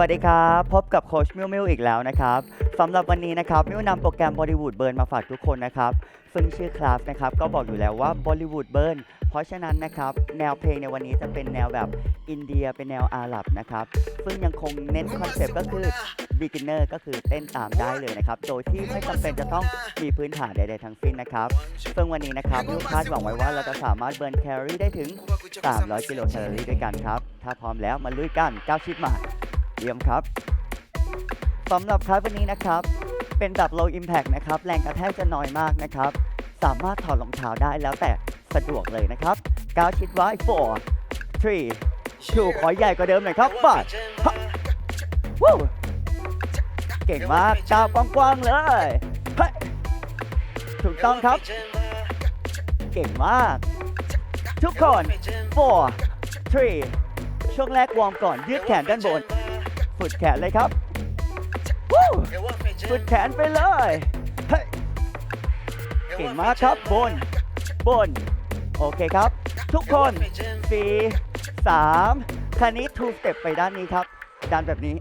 วัสดีครับ พบกับโคชมิวมิวอีกแล้วนะครับสำหรับวันนี้นะครับมิวนำโปรแกรม Bollywood Burn มาฝากทุกคนนะครับซึ่งชื่อคลาสนะครับก็บอกอยู่แล้วว่า Bollywood Burn เพราะฉะนั้นนะครับแนวเพลงในวันนี้จะเป็นแนวแบบอินเดียเป็นแนวอาหรับนะครับซึ่งยังคงเน้นคอนเซปต์ก็คือ beginner ก็คือเต้นตามได้เลยนะครับ โดยที่ไม่จำเป็นจะต้องมีพื้นฐานใดๆทั้งสิ้นนะครับ ซึ่งวันนี้นะครับมิวคาดหวังไว้ว่าเราจะสามารถเบิร์นแคลอรี่ได้ถึง 300 กิโลแคลอรี่ด้วยกันครับ ถ้าพร้อมแล้วมาลุยกันก้าวชิดมา เยี่ยมครับสำหรับคลาสวันนี้นะครับ เป็นแบบ low impact นะครับ แรงกระแทกจะน้อยมากนะครับ สามารถถอดรองเท้าได้แล้วแต่สะดวกเลยนะครับก้าวชิดไว้4 3 2ขอใหญ่กว่าเดิมหน่อยครับปัดวู้เก่งมากก้าวกว้างๆเลยเฮ้ยถูกต้องครับ เก่งมาก ทุกคน4 3ช่วงแรกวอร์มก่อนยืดแขนด้านบน ฝึกแขนเลยครับวู้ฝึกแขนไปเลยเฮ้ยเก่งมากครับบน บน โอเคครับ ทุกคน4 3คันนี้ two step ไปด้านนี้ครับ ด้านแบบนี้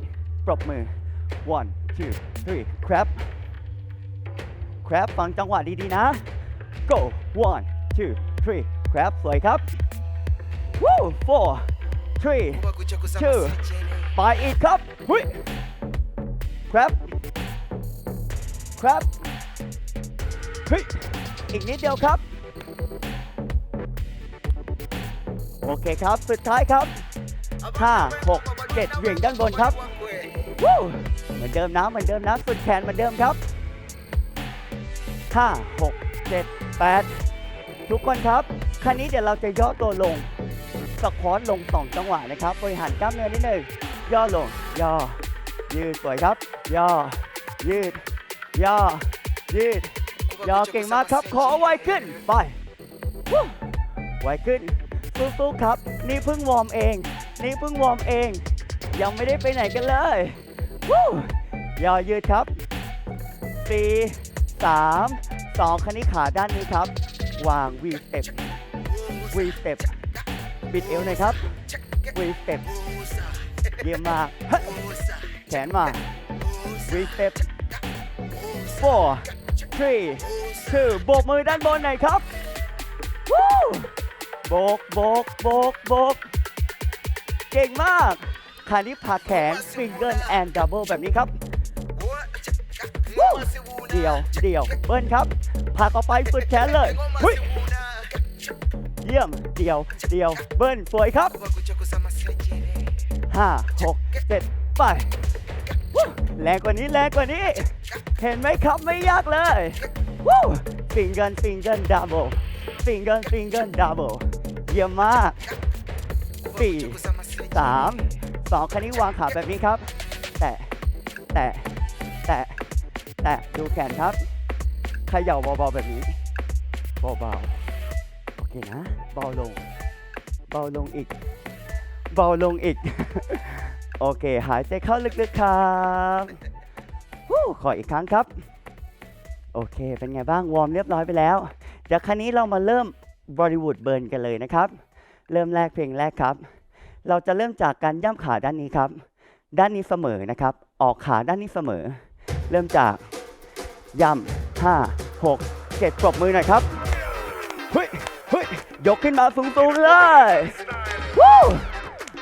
ปรบมือ one two three crab crab ฟังจังหวะดีๆนะ go one two three crab สวยครับ Woo! four three two ไปอีกครับหุยครับครับเฮ้ยอีกนิดเดียวครับ โอเคครับ สุดท้ายครับ 5 6 7เหวี่ยงด้านบนครับวู้เหมือนเดิมนะเหมือนเดิมนะสุดแขนเหมือนเดิมครับ 5 6 7 8 ทุกคนครับคันนี้เดี๋ยวเราจะย่อตัวลงสควอตลงสองจังหวะนะครับบริหารกล้ามเนื้อนิดหนึ่ง ย่อลง ย่อ ยืดสวยครับ ย่อ ยืด ย่อ ยืด ย่อเก่งมากครับ ขอไวขึ้น ไป ไวขึ้น สู้ๆครับ นี่เพิ่งวอร์มเอง นี่เพิ่งวอร์มเอง ยังไม่ได้ไปไหนกันเลยวู้ย่อยืดครับ4 3 2คันนี้ขาด้านนี้ครับ วาง V step V step บิดเอวหน่อยครับ V step เเยี่ยมมาก แขนมา V step four three two โบกมือด้านบนหน่อยครับวู้โบกโบกโบกโบกเก่งมากคราวนี้ผักแขน finger and double แบบนี้ครับเดี่ยวเดี่ยวเบิ้ลครับผักออกไปสุดแขนเลยเฮ้ยเยี่ยมเดี่ยวเดี่ยวเบิ้ลสวยครับ ห้าหกเจ็ดไป แรงกว่านี้แรงกว่านี้ เห็นไหมครับไม่ยากเลยวู้ฟิงเกิลฟิงเกิลดับเบิลฟิงเกิลฟิงเกิลดับเบิลเยี่ยมมากสี่สามสองคันนี้วางขาแบบนี้ครับ แตะแตะแตะแตะดูแขนครับเขย่าเบาๆแบบนี้เบาๆโอเคนะเบาลงเบาลงอีก เบาลงอีก โอเค หายใจเข้าลึกๆครับวู้ขออีกครั้งครับ โอเค เป็นไงบ้าง วอร์มเรียบร้อยไปแล้ว เดี๋ยวครั้นี้เรามาเริ่มบริวูดเบิร์นกันเลยนะครับ เริ่มแรกเพลงแรกครับ เราจะเริ่มจากการย่ำขาด้านนี้ครับ ด้านนี้เสมอนะครับ ออกขาด้านนี้เสมอ เริ่มจากย่ำห้าหกเจ็ดปรบมือหน่อยครับเฮ้ยเฮ้ยยกขึ้นมาสูงๆเลยวู้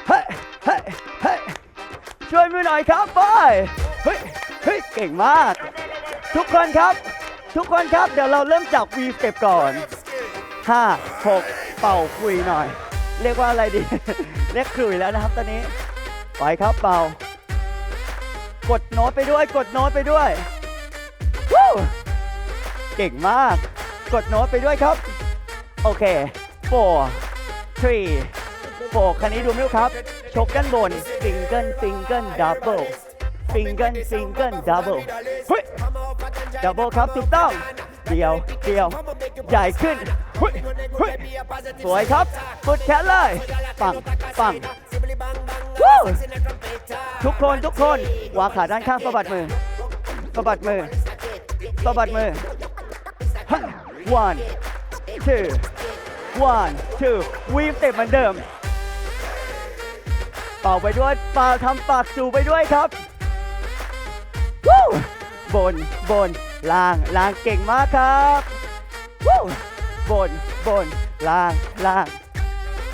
เฮ้ยเฮ้ยเฮ้ยช่วยมือหน่อยครับบอยเฮ้ยเฮ้ยเก่งมาก ทุกคนครับ ทุกคนครับเดี๋ยวเราเริ่มจาก V step ก่อน5 6เป่าคุยหน่อย เรียกว่าอะไรดี เรียกคุยแล้วนะครับตอนนี้ไปครับเป่า กดโน้ตไปด้วย กดโน้ตไปด้วยวู้เก่งมาก กดโน้ตไปด้วยครับ โอเค four three กคันนี้ดูไหมครับ ชกด้านบนซิงเกิลซิงเกิลดับเบิลซิงเกิลซิงเกิลดับเบิลเฮ้ยดับเบิลครับถูกต้องเดียวเดียวใหญ่ขึ้นเฮ้ยเฮ้ยสวยครับกดแขนเลยปังปังทุกคนทุกคนวางขาด้านข้างสะบัดมือสะบัดมือสะบัดมือ one two one two วีฟเต็ปเหมือนเดิม ปป่าไปด้วยเป่าทำปากจูไปด้วยครับวู้บนบนล่างล่างเก่งมากครับวู้บนบนล่างล่าง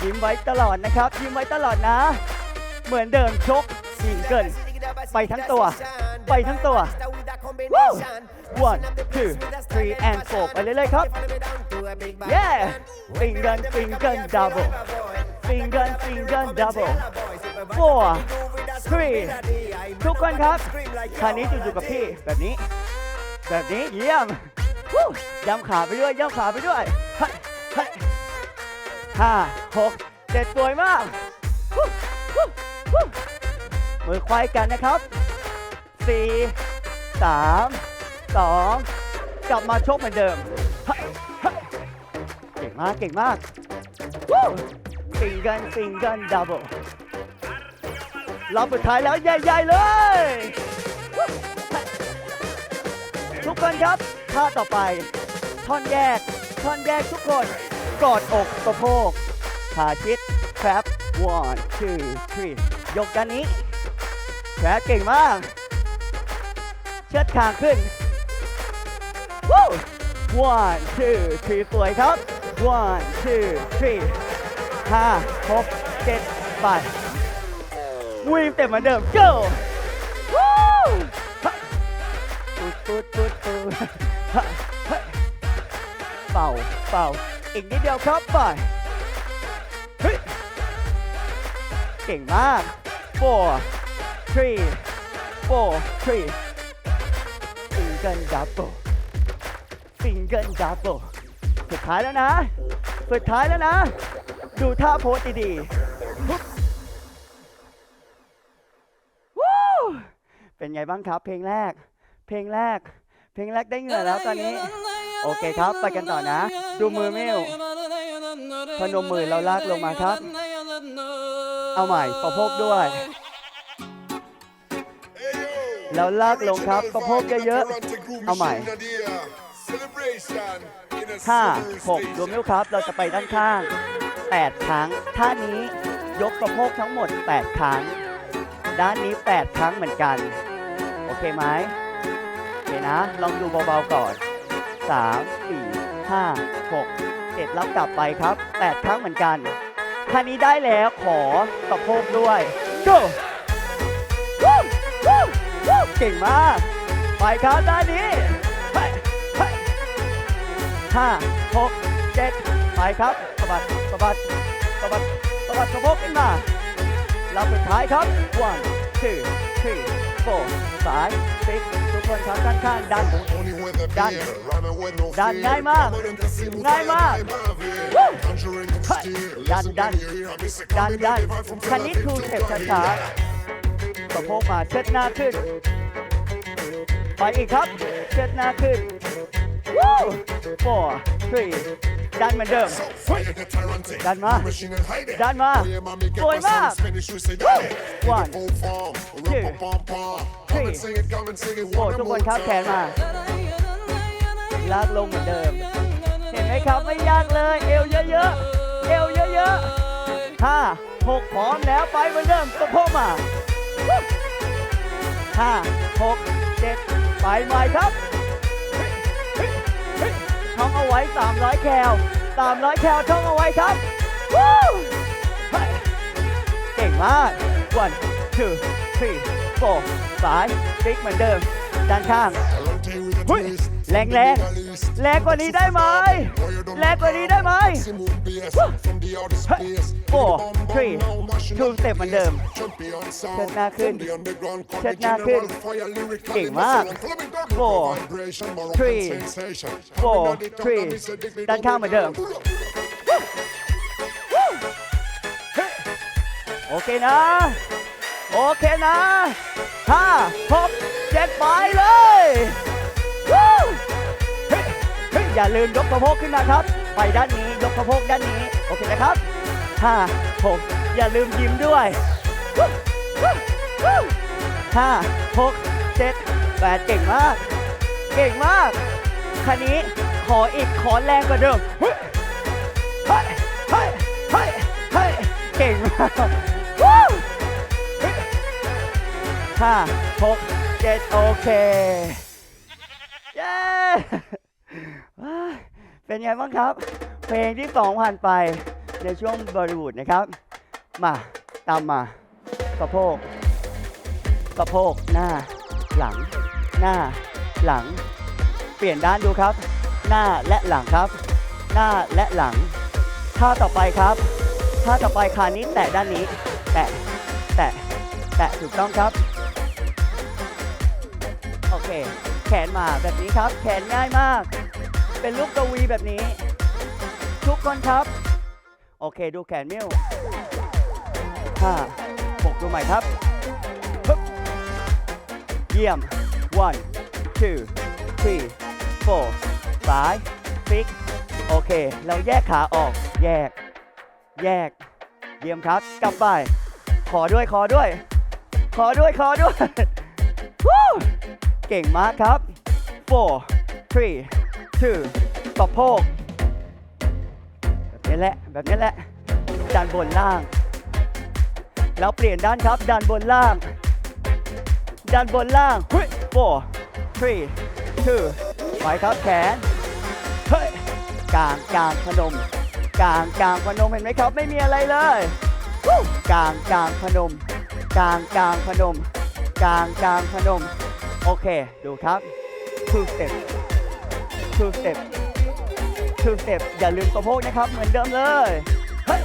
ยิ้มไว้ตลอดนะครับ ยิ้มไว้ตลอดนะ เหมือนเดิมชกสิงเกิน ไปทั้งตัว ไปทั้งตัว one two three and four ไปเรื่อยๆครับ yeah ฟิงเกินฟิงเกิน double ฟิงเกินฟิงเกิน double four three ทุกคนครับคราวนี้จะอยู่กับพี่แบบนี้ แบบนี้เยี่ยมย้ำขาไปด้วยย้ำขาไปด้วยห้าหกเจ็ดสวยมากมือควายกันนะครับสี่สามสองกลับมาชกเหมือนเดิม เก่งมาก เก่งมากวูปิงกินฟิงกินดับเบิล รอบสุดท้ายแล้วใหญ่ ๆ เลย ทุกคนครับท่าต่อไป ท่อนแยก ท่อนแยกทุกคนกอดอกสะโพกขาชิดแครป one two three ยกด้านนี้แครปเก่งมาก เชิดคางขึ้นวู้ one two three สวยครับ one two three ห้าหกเจ็ดไปด วิ่งเต็มเหมือนเดิม go วู้ตูดตูดตูดตูดเป่าเป่าอีกนิดเดียวครับไปเฮ้ยเก่งมาก four three four three ฟิงเกิลดับเบิลฟิงเกิลดับเบิลสุดท้ายแล้วนะ สุดท้ายแล้วนะ ดูท่าโพสดีๆ ไงบ้างครับ เพลงแรก เพลงแรก เพลงแรกได้เหงื่อแล้วตอนนี้ โอเคครับ ไปกันต่อนะ ดูมือมิวพนมมือเราลากลงมาครับ เอาใหม่ประโพกด้วยแล้วลากลงครับประโพกเยอะๆเอาใหม่ห้าหกรวมนิ้วครับ เราจะไปด้านข้าง 8 ครั้ง ท่านี้ยกสะโพกทั้งหมด 8 ครั้ง ด้านนี้ 8 ครั้งเหมือนกันโอ เคไหมโอเคนะ ลองดูเบาๆก่อน 3 4 5 6 7แล้วกลับไปครับ 8 ครั้งเหมือนกันท่านี้ได้แล้วขอสะโพกด้วย go วู้วู้วู้เก่งมาก ไปครับด้านนี้ห้าหกเจ็ดไปครับสะบัดสะบัดสะบัดสะบัดสะโพกขึ้นมาลำสุดท้ายครับ one two three four five six ทุกคนครับด้านข้างดันดันดันง่ายมากง่ายมากดันดันดันดันคันนนี้นี้ทูเต็เต็ปปช้าช้าๆสะโพกมาเชิดหน้าขึ้น ไปอีกครับ เชิดหน้าขึ้นวู้ four three ดันเหมือนเดิม ดันมา ดัดันนมามาสสววยยมามากก One, two, three, four ทุกคนครับแขนมา ลากลงเหมือนเดิม เห็นไหมครับไม่ยากเลย เอวเยอะๆ เอวเยอะๆห้าหกพร้อมแล้วไปเหมือนเดิมสะโพกมาวู้ห้าหกเจ็ดไปใหม่ครับ ท่องเอาไว้ 300 แคล300 แคลท่องเอาไว้ครับวู้เก่งมาก one two three four five six เหมือนเดิม ด้านข้างเฮ้ยแรงแรงแรงกว่านี้ได้ไหม แรงกว่านี้ได้ไหม four three two step เหมือนเดิม เชิดหน้าขึ้น เชิดหน้าขึ้น เก่งมาก four three four three ด้านข้างเหมือนเดิม โอเคนะ โอเคนะห้าหกเจ็ดไปเลยอย่าลืมยกสะโพกขึ้นมาครับ ไปด้านนี้ยกสะโพกด้านนี้ โอเคนะครับ ห้าหกอย่าลืมยิ้มด้วยห้าหกเจ็ดแปดเก่งมาก เก่งมากคันนี้ขออีกขอแรงกว่าเดิมเฮ้ยเฮ้ยเฮ้ยเฮ้ยเฮ้ยเก่งมากวู้ห้าหกเจ็ดโอเคเย้เป็นไงบ้างครับ เพลงที่สองผ่านไป ในช่วงบริวูดนะครับ มาตามมาสะโพกสะโพกหน้า หลัง หน้า หลัง เปลี่ยนด้านดูครับ หน้าและหลังครับ หน้าและหลังท่าต่อไปครับท่าต่อไปคานี้แตะด้านนี้ แตะแตะแตะถูกต้องครับ โอเค แขนมาแบบนี้ครับ แขนง่ายมาก เป็นลูกกวีแบบนี้ ทุกคนครับ โอเคดูแขนมิ้วห้าหกดูใหม่ครับฮึบเยี่ยม one two three four five six โอเค เราแยกขาออก แยก แยก เยี่ยมครับ กลับไป ขอด้วย ขอด้วย ขอด้วย ขอด้วยวู้เก่งมากครับ four three two สะโพก นี้แหละ แบบนี้แหละด้านบนล่าง แล้วเปลี่ยนด้านครับด้านบนล่างด้านบนล่างเฮ้ย four three two ไปครับแขน เฮ้ย กลางกลางพนม กลางกลางพนมเห็นไหมครับ ไม่มีอะไรเลยกลางกลางพนม กลางกลางพนม กลางกลางพนม โอเค ดูครับ two step two step two step อย่าลืมสะโพกนะครับ เหมือนเดิมเลยเฮ้ย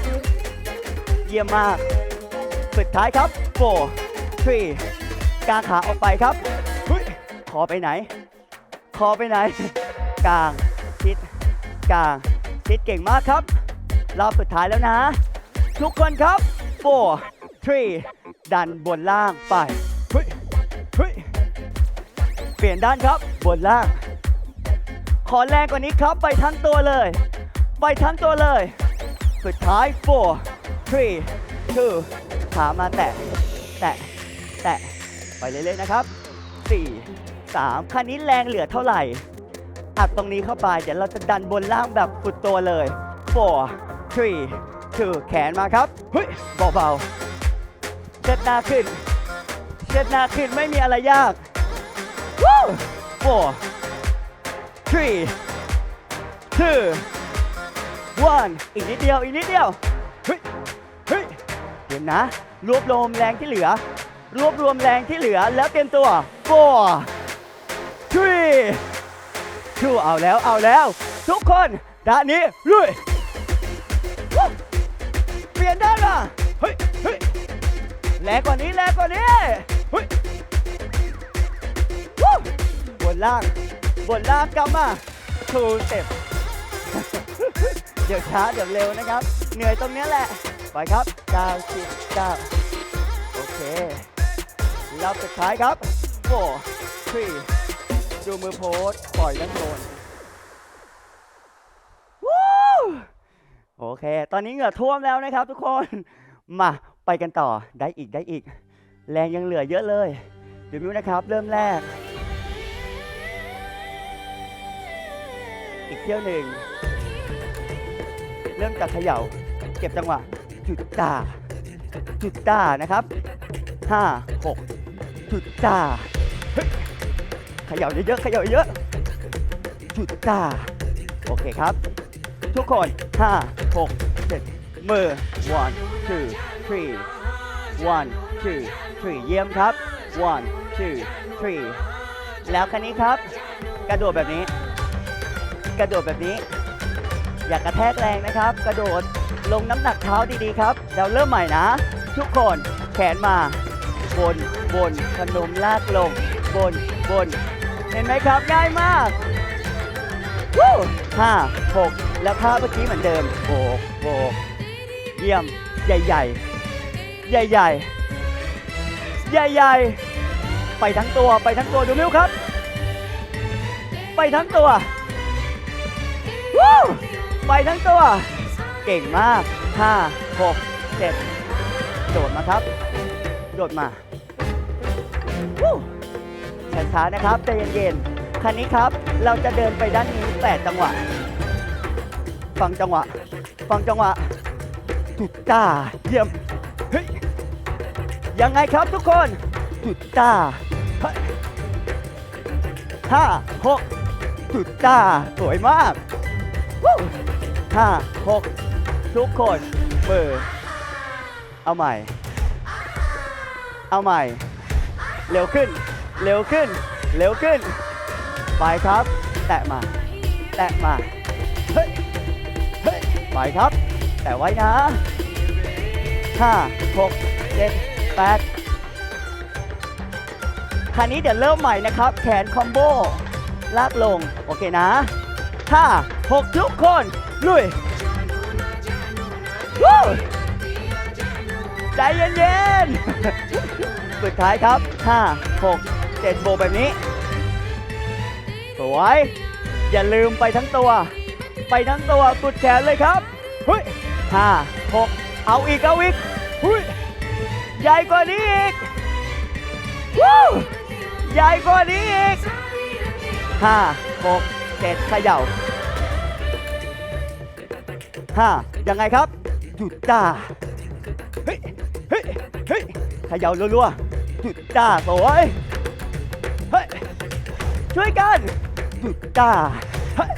เยี่ยมมาก สุดท้ายครับ four three กางขาออกไปครับเฮ้ยคอไปไหน คอไปไหน กลาง ชิด กลาง ชิดเก่งมากครับ รอบสุดท้ายแล้วนะ ทุกคนครับ four three ดันบนล่างไปเฮ้ยเฮ้ยเปลี่ยนด้านครับ บนล่าง ขอแรงกว่านี้ครับ ไปทั้งตัวเลย ไปทั้งตัวเลย สุดท้าย four three two ขามาแตะ แตะ แตะ ไปเรื่อยๆนะครับ 4 3คันนี้แรงเหลือเท่าไหร่ อัดตรงนี้เข้าไป เดี๋ยวเราจะดันบนล่างแบบสุดตัวเลย4 3 2แขนมาครับ เฮ้ยเบาๆเช็ดหน้าขึ้นเช็ดหน้าขึ้นไม่มีอะไรยาก four three two one อีกนิดเดียว อีกนิดเดียว เฮ้ย เฮ้ย เดี๋ยวนะ รวบรวมแรงที่เหลือ รวบรวมแรงที่เหลือแล้วเตรียมตัว four three two เอาแล้ว เอาแล้ว ทุกคนด้านนี้ลุยเปลี่ยนด้านมาเฮ้ยเฮ้ยแรงกว่านี้แรงกว่านี้ เฮ้ยบนล่าง บนลางกลับมา two step เดี๋ยวช้าเดี๋ยวเร็วนะครับ เหนื่อยตรงเนี้ยแหละ ไปครับ9 10 9โอเครอบสุดท้ายครับ four three ดูมือโพสปล่อยด้านบนวู้โอเค ตอนนี้เหงื่อท่วมแล้วนะครับทุกคน มาไปกันต่อได้อีกได้อีก แรงยังเหลือเยอะเลย เดี๋ยวมิวนะครับ เริ่มแรก อีกเที่ยวหนึ่ง เริ่มจากเขย่า เก็บจังหวะ จุดตา จุดตานะครับห้าหกจุดตาเขย่าเยอะๆเขย่าเยอะ จุดตา โอเคครับ ทุกคนห้าหกเจ็ดมือ one two three one two three เยี่ยมครับ one two three แล้วคันนี้ครับ กระโดดแบบนี้ กระโดดแบบนี้ อย่ากระแทกแรงนะครับ กระโดดลงน้ำหนักเท้าดีๆครับ เราเริ่มใหม่นะ ทุกคนแขนมา บนบนพนมลากลง บนบน เห็นไหมครับง่ายมากวู้ห้าหกแล้วท่าเมื่อกี้เหมือนเดิมโบกโบกเยี่ยมใหญ่ๆใหญ่ๆใหญ่ๆไปทั้งตัวไปทั้งตัวดูมิวครับ ไปทั้งตัว วู้ไปทั้งตัว เก่งมาก 5 6 7 โดดมาครับ โดดมาวู้ช้าๆนะครับใจเย็นๆคันนี้ครับเราจะเดินไปด้านนี้ 8 จังหวะ ฟังจังหวะ ฟังจังหวะจุดจ้าเยี่ยมเฮ้ยยังไงครับทุกคนจุดจ้าห้าหกจุดจ้าสวยมาก ห้าหกทุกคนมือ เอาใหม่ เอาใหม่ เร็วขึ้น เร็วขึ้น เร็วขึ้น ไปครับ แตะมา แตะมา เฮ้ย เฮ้ย ไปครับ แต่ไว้นะห้าหกเจ็ดแปดคราวนี้เดี๋ยวเริ่มใหม่นะครับ แขนคอมโบ ลากลง โอเคนะห้าหกทุกคน ลุยวู้ใจเย็นๆ สุดท้ายครับ 5 6 7 โบกแบบนี้ สวย อย่าลืมไปทั้งตัว ไปทั้งตัวสุดแขนเลยครับเฮ้ยห้าหกเอาอีก เอาอีกเฮ้ยใหญ่กว่านี้อีกวู้ใหญ่กว่านี้อีกห้าหกเจ็ดเขย่า ห้ายังไงครับ หยุดจ้า เฮ้ย เฮ้ย เฮ้ยเขย่ารัวๆ หยุดจ้าสวยเฮ้ย ช่วยกัน หยุดจ้าเฮ้ย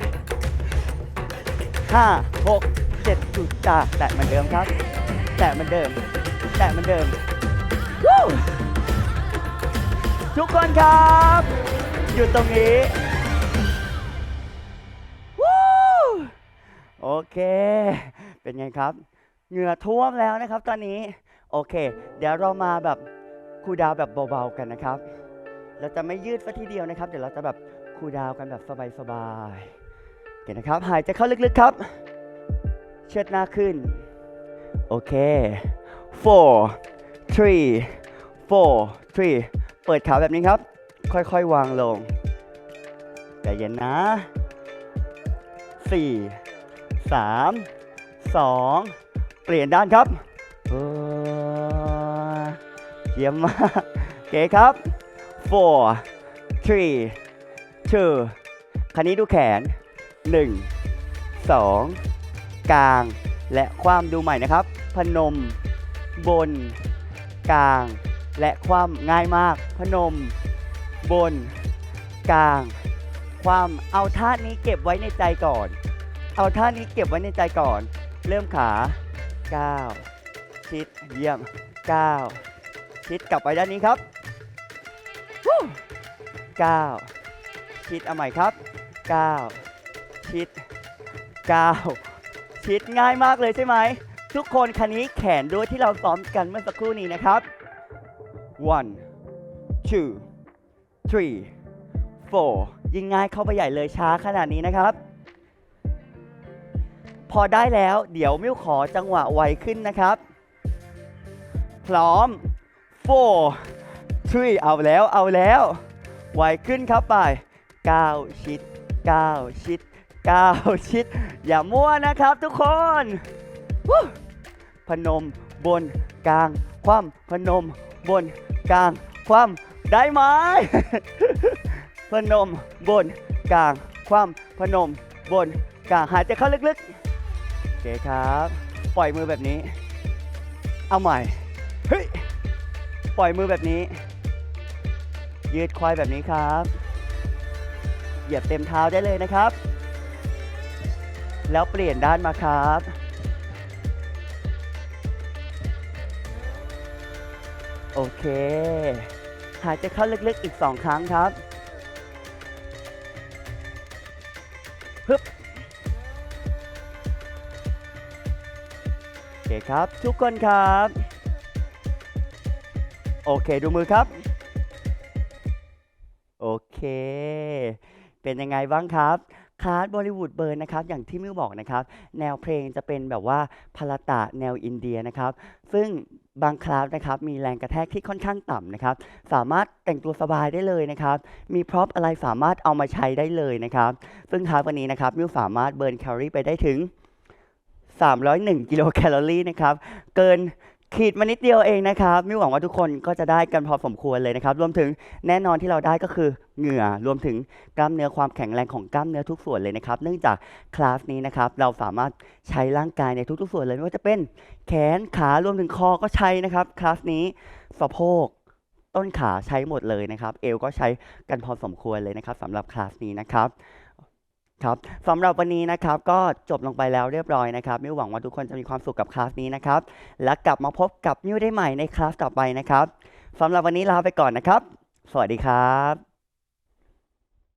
ห้าหกเจ็ดจุดจ้า แตะเหมือนเดิมครับ แตะเหมือนเดิม แตะเหมือนเดิม ทุกคนครับหยุดตรงนี้ เค เป็นไงครับ เหงื่อท่วมแล้วนะครับตอนนี้ โอเค เดี๋ยวเรามาแบบคูลดาวแบบเบาๆกันนะครับ เราจะไม่ยืดซะทีเดียวนะครับ เดี๋ยวเราจะแบบคูลดาวกันแบบสบายๆโอเคนะครับ หายใจเข้าลึกๆครับ เชิดหน้าขึ้น โอเค four three four three เปิดขาแบบนี้ครับ ค่อยๆวางลงใจเย็นนะสี่ สามสองเปลี่ยนด้านครับเออเยี่ยมมากโอเคครับ four three two คันนี้ดูแขน 1 2 กลาง และความดูใหม่นะครับ พนม บน กลาง และความง่ายมาก พนม บน กลาง ความเอาท่านี้เก็บไว้ในใจก่อน เอาท่านี้เก็บไว้ในใจก่อน เริ่มขา9ชิดเยี่ยม9ชิดกลับไปด้านนี้ครับวู้9ชิดเอาใหม่ครับ9ชิด9ชิดง่ายมากเลยใช่ไหม ทุกคนคันนี้แขนด้วยที่เราซ้อมกันเมื่อสักครู่นี้นะครับ one two three four ยิ่งง่ายเข้าไปใหญ่เลยช้าขนาดนี้นะครับ พอได้แล้ว เดี๋ยวมิวขอจังหวะไวขึ้นนะครับ พร้อม four three เอาแล้วเอาแล้ว ไวขึ้นครับไป 9 ชิด 9 ชิด 9 ชิด อย่ามั่วนะครับทุกคนพนมบนกลาง คว่ำพนมบนกลาง คว่ำได้ไหมพนมบนกลาง คว่ำพนมบนกลางหายใจเข้าลึกๆ เคครับ ปล่อยมือแบบนี้ เอาใหม่ เฮ้ย ปล่อยมือแบบนี้ ยืดควายแบบนี้ครับ เหยียบเต็มเท้าได้เลยนะครับ แล้วเปลี่ยนด้านมาครับ โอเค หายใจเข้าลึกๆอีกสองครั้งครับ ฮึบ เคครับ ทุกคนครับ โอเคดูมือครับ โอเค เป็นยังไงบ้างครับคลาสบอลิวูดเบิร์นนะครับอย่างที่มิวบอกนะครับ แนวเพลงจะเป็นแบบว่าพลาตะแนวอินเดียนะครับ ซึ่งบางคลาสนะครับมีแรงกระแทกที่ค่อนข้างต่ำนะครับ สามารถแต่งตัวสบายได้เลยนะครับ มีพร็อพอะไรสามารถเอามาใช้ได้เลยนะครับ ซึ่งคลาสวันนี้นะครับมิวสามารถเบิร์นแคลอรี่ไปได้ถึง 301 กิโลแคลอรี่นะครับ เกินขีดมานิดเดียวเองนะครับมิวหวังว่าทุกคนก็จะได้กันพอสมควรเลยนะครับ รวมถึงแน่นอนที่เราได้ก็คือเหงื่อ รวมถึงกล้ามเนื้อความแข็งแรงของกล้ามเนื้อทุกส่วนเลยนะครับ เนื่องจากคลาสนี้นะครับ เราสามารถใช้ร่างกายในทุกๆ ส่วนเลย ไม่ว่าจะเป็นแขนขารวมถึงคอก็ใช้นะครับ คลาสนี้สะโพกต้นขาใช้หมดเลยนะครับ เอวก็ใช้กันพอสมควรเลยนะครับสำหรับคลาสนี้นะครับ ครับสำหรับวันนี้นะครับก็จบลงไปแล้วเรียบร้อยนะครับมิวหวังว่าทุกคนจะมีความสุขกับคลาสนี้นะครับ และกลับมาพบกับมิวได้ใหม่ในคลาสต่อไปนะครับสำหรับวันนี้ลาไปก่อนนะครับ สวัสดีครับ